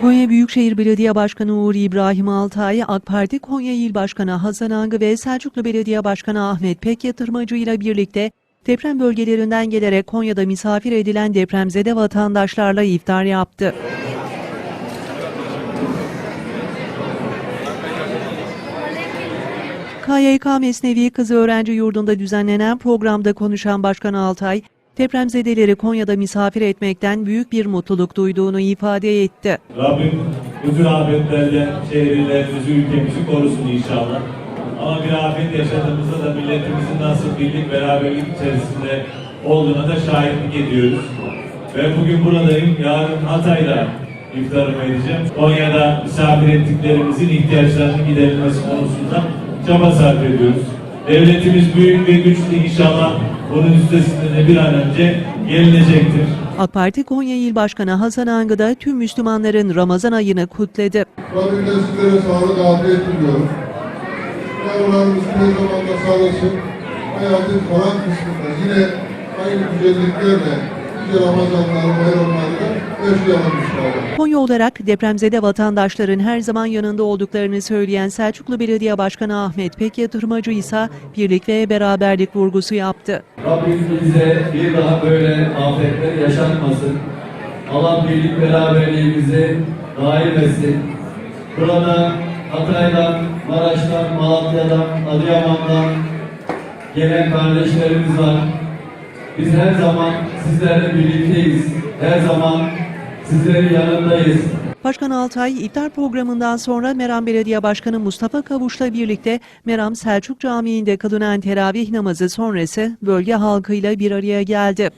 Konya Büyükşehir Belediye Başkanı Uğur İbrahim Altay, AK Parti Konya İl Başkanı Hasan Angı ve Selçuklu Belediye Başkanı Ahmet Pek Yatırmacı ile birlikte deprem bölgelerinden gelerek Konya'da misafir edilen depremzede vatandaşlarla iftar yaptı. KYK Mesnevi Kızı Öğrenci Yurdu'nda düzenlenen programda konuşan Başkan Altay, depremzedeleri Konya'da misafir etmekten büyük bir mutluluk duyduğunu ifade etti. Rabbim bütün afetlerden şehirlerimizi, ülkemizi korusun inşallah. Ama bir afet yaşadığımızda da milletimizin nasıl birlik, beraberlik içerisinde olduğuna da şahitlik ediyoruz. Ve bugün buradayım, yarın Hatay'da iftarımı edeceğim. Konya'da misafir ettiklerimizin ihtiyaçlarının giderilmesi konusunda çaba sarf ediyoruz. Devletimiz büyük ve güçlü inşallah bunun üstesinden de bir an önce gelinecektir. AK Parti Konya İl Başkanı Hasan Angı da tüm Müslümanların Ramazan ayını kutladı. Rabbim de sizlere sağlık, afiyet diliyorum. Yavrularımız her zaman da sağlıksın. Hayatın kalan kısmında yine aynı güzelliklerle nice Ramazanları, bayramları da yaşayalım inşallah. Konya olarak depremzede vatandaşların her zaman yanında olduklarını söyleyen Selçuklu Belediye Başkanı Ahmet Pek Yatırmacı ise birlik ve beraberlik vurgusu yaptı. Rabbim bize bir daha böyle afetler yaşatmasın. Allah birlik beraberliğimizi daim etsin. Burada Hatay'dan, Maraş'tan, Malatya'dan, Adıyaman'dan gelen kardeşlerimiz var. Biz her zaman sizlerle birlikteyiz. Her zaman sizlerin yanındayız. Başkan Altay iftar programından sonra Meram Belediye Başkanı Mustafa Kavuş'la birlikte Meram Selçuk Camii'nde kılınan teravih namazı sonrası bölge halkıyla bir araya geldi.